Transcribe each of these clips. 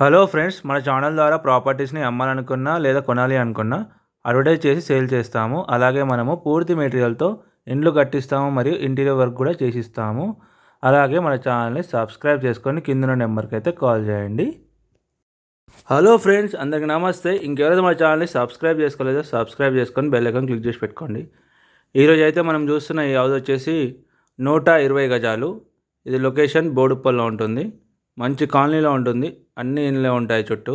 Hello friends మన channel ద్వారా ప్రాపర్టీస్ని అమ్మాలనుకున్నా లేదా కొనాలి అనుకున్నా అడ్వర్టైజ్ చేసి సేల్ చేస్తాము. అలాగే మనము పూర్తి మెటీరియల్తో ఇండ్లు కట్టిస్తాము మరియు ఇంటీరియర్ వర్క్ కూడా చేసిస్తాము. అలాగే మన ఛానల్ని సబ్స్క్రైబ్ చేసుకొని కింద నెంబర్కి అయితే కాల్ చేయండి. హలో ఫ్రెండ్స్ అందరికీ నమస్తే. ఇంకెవరైతే మన ఛానల్ని సబ్స్క్రైబ్ చేసుకోలేదో సబ్స్క్రైబ్ చేసుకొని బెల్ ఐకాన్ క్లిక్ చేసి పెట్టుకోండి. ఈరోజు అయితే మనం చూస్తున్న ఈ హౌస్ వచ్చేసి నూట ఇరవై గజాలు. ఇది లొకేషన్ బోడుప్పల్లో ఉంటుంది. మంచి కాలనీలో ఉంటుంది. అన్ని ఇండ్లే ఉంటాయి చుట్టూ.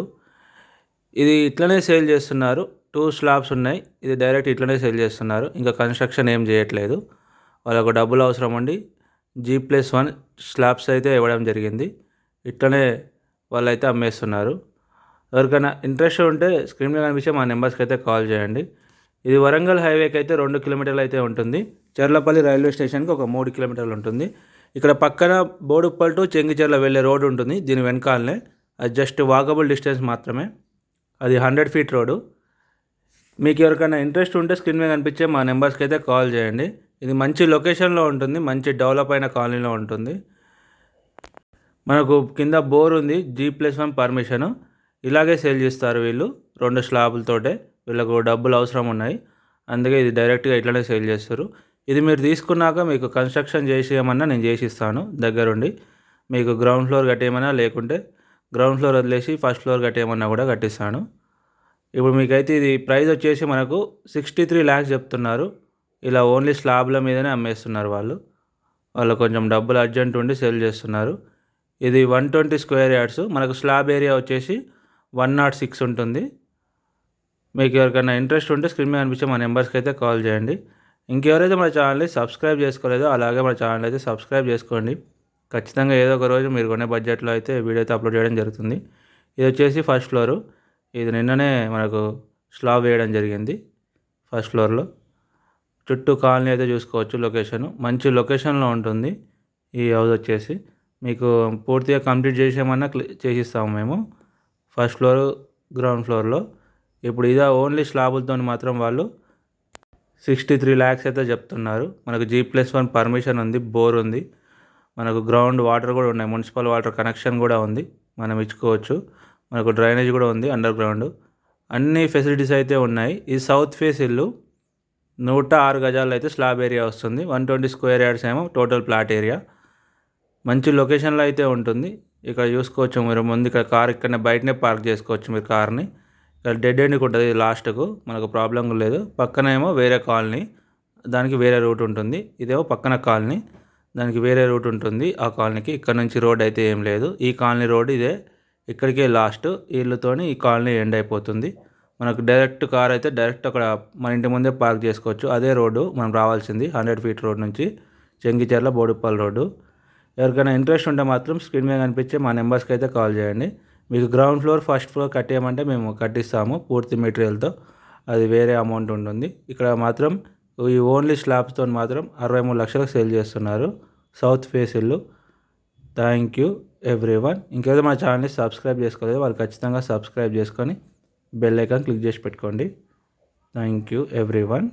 ఇది ఇట్లనే సేల్ చేస్తున్నారు. టూ స్లాబ్స్ ఉన్నాయి. ఇది డైరెక్ట్ ఇట్లనే సేల్ చేస్తున్నారు. ఇంకా కన్స్ట్రక్షన్ ఏం చేయట్లేదు. వాళ్ళకు డబ్బులు అవసరం ఉండి జీ ప్లస్ వన్ స్లాబ్స్ అయితే ఇవ్వడం జరిగింది. ఇట్లనే వాళ్ళైతే అమ్మేస్తున్నారు. ఎవరికైనా ఇంట్రెస్ట్ ఉంటే స్క్రీన్ మీద కనిపించే మా నెంబర్స్కి అయితే కాల్ చేయండి. ఇది వరంగల్ హైవేకి అయితే రెండు కిలోమీటర్లు అయితే ఉంటుంది. చెర్లపల్లి రైల్వే స్టేషన్కి ఒక మూడు కిలోమీటర్లు ఉంటుంది. ఇక్కడ పక్కన బోడుప్పల్ టు చెంగిచెర్ల వెళ్ళే రోడ్డు ఉంటుంది దీని వెనకాలనే. అది జస్ట్ వాకబుల్ డిస్టెన్స్ మాత్రమే. అది హండ్రెడ్ ఫీట్ రోడ్డు. మీకు ఎవరికైనా ఇంట్రెస్ట్ ఉంటే స్క్రీన్ మీద కనిపించే మా నెంబర్స్కి అయితే కాల్ చేయండి. ఇది మంచి లొకేషన్లో ఉంటుంది మంచి డెవలప్ అయిన కాలనీలో ఉంటుంది. మనకు కింద బోర్ ఉంది జీ ప్లస్ వన్ పర్మిషను ఇలాగే సేల్ చేస్తారు వీళ్ళు రెండు స్లాబులతోటే వీళ్ళకు డబ్బులు అవసరం ఉన్నాయి. అందుకే ఇది డైరెక్ట్గా ఇట్లానే సేల్ చేస్తారు. ఇది మీరు తీసుకున్నాక మీకు కన్స్ట్రక్షన్ చేసేయమన్నా నేను చేసిస్తాను. దగ్గరుండి మీకు గ్రౌండ్ ఫ్లోర్ కట్టేయమన్నా లేకుంటే గ్రౌండ్ ఫ్లోర్ వదిలేసి ఫస్ట్ ఫ్లోర్ కట్టేయమన్నా కూడా కట్టిస్తాను. ఇప్పుడు మీకైతే ఇది ప్రైస్ వచ్చేసి మనకు సిక్స్టీ త్రీ ల్యాక్స్ చెప్తున్నారు. ఇలా ఓన్లీ స్లాబ్ల మీదనే అమ్మేస్తున్నారు వాళ్ళు. వాళ్ళు కొంచెం డబ్బులు అర్జెంట్ ఉండి సేల్ చేస్తున్నారు. ఇది వన్ ట్వంటీ స్క్వేర్ యార్డ్స్ మనకు స్లాబ్ ఏరియా వచ్చేసి వన్ నాట్ సిక్స్ ఉంటుంది. మీకు ఎవరికైనా ఇంట్రెస్ట్ ఉంటే స్క్రీన్ మీద అనిపించే మా నెంబర్స్కి అయితే కాల్ చేయండి. ఇంకెవరైతే మన ఛానల్ని సబ్స్క్రైబ్ చేసుకోలేదో అలాగే మన ఛానల్ అయితే సబ్స్క్రైబ్ చేసుకోండి. ఖచ్చితంగా ఏదో ఒక రోజు మీరు కొనే బడ్జెట్లో అయితే వీడియో అయితే అప్లోడ్ చేయడం జరుగుతుంది. ఇది వచ్చేసి ఫస్ట్ ఫ్లోరు. ఇది నిన్ననే మనకు స్లాబ్ వేయడం జరిగింది ఫస్ట్ ఫ్లోర్లో. చుట్టూ కాలనీ అయితే చూసుకోవచ్చు లొకేషన్. మంచి లొకేషన్లో ఉంటుంది ఈ హౌస్ వచ్చేసి. మీకు పూర్తిగా కంప్లీట్ చేసామన్నా చేసిస్తాము మేము ఫస్ట్ ఫ్లోర్ గ్రౌండ్ ఫ్లోర్లో. ఇప్పుడు ఇదే ఓన్లీ స్లాబులతో మాత్రం వాళ్ళు సిక్స్టీ త్రీ ల్యాక్స్ అయితే చెప్తున్నారు. మనకు జీ ప్లస్ వన్ పర్మిషన్ ఉంది బోర్ ఉంది. మనకు గ్రౌండ్ వాటర్ కూడా ఉన్నాయి మున్సిపల్ వాటర్ కనెక్షన్ కూడా ఉంది మనం ఇచ్చుకోవచ్చు. మనకు డ్రైనేజ్ కూడా ఉంది అండర్ గ్రౌండ్ అన్ని ఫెసిలిటీస్ అయితే ఉన్నాయి. ఈ సౌత్ ఫేస్ ఇల్లు నూట ఆరు గజాల్లో అయితే స్లాబ్ ఏరియా వస్తుంది. వన్ ట్వంటీ స్క్వేర్ యార్డ్స్ ఏమో టోటల్ ప్లాట్ ఏరియా మంచి లొకేషన్లో అయితే ఉంటుంది. ఇక్కడ చూసుకోవచ్చు మీరు ముందు ఇక్కడ కార్ ఇక్కడనే బయటనే పార్క్ చేసుకోవచ్చు మీరు కార్ని డెడ్ ఎండ్కి ఉంటుంది లాస్ట్కు మనకు ప్రాబ్లం లేదు. పక్కనేమో వేరే కాలనీ దానికి వేరే రూట్ ఉంటుంది. ఇదేమో పక్కన కాలనీ దానికి వేరే రూట్ ఉంటుంది. ఆ కాలనీకి ఇక్కడ నుంచి రోడ్ అయితే ఏం లేదు. ఈ కాలనీ రోడ్ ఇదే ఇక్కడికే లాస్ట్ ఇల్లుతోని ఈ కాలనీ ఎండ్ అయిపోతుంది. మనకు డైరెక్ట్ కార్ అయితే డైరెక్ట్ అక్కడ మన ఇంటి ముందే పార్క్ చేసుకోవచ్చు. అదే రోడ్డు మనం రావాల్సింది హండ్రెడ్ ఫీట్ రోడ్ నుంచి చెంగిచెర్ల బోడుప్పల్ రోడ్డు ఎవరికైనా ఇంట్రెస్ట్ ఉంటే మాత్రం స్క్రీన్ మీద కనిపించే మా నెంబర్స్కి అయితే కాల్ చేయండి. మీకు గ్రౌండ్ ఫ్లోర్ ఫస్ట్ ఫ్లోర్ కట్టేయమంటే మేము కట్టిస్తాము పూర్తి మెటీరియల్తో. అది వేరే అమౌంట్ ఉంటుంది. ఇక్కడ మాత్రం ఈ ఓన్లీ స్లాబ్స్తో మాత్రం అరవై మూడు లక్షలకు సేల్ చేస్తున్నారు. సౌత్ ఫేస్ ఇల్లు. థ్యాంక్ యూ ఎవ్రీ వన్ ఇంకేదో మా ఛానల్ని సబ్స్క్రైబ్ చేసుకోలేదు వాళ్ళు ఖచ్చితంగా సబ్స్క్రైబ్ చేసుకొని బెల్ ఐకాన్ క్లిక్ చేసి పెట్టుకోండి. Thank you every one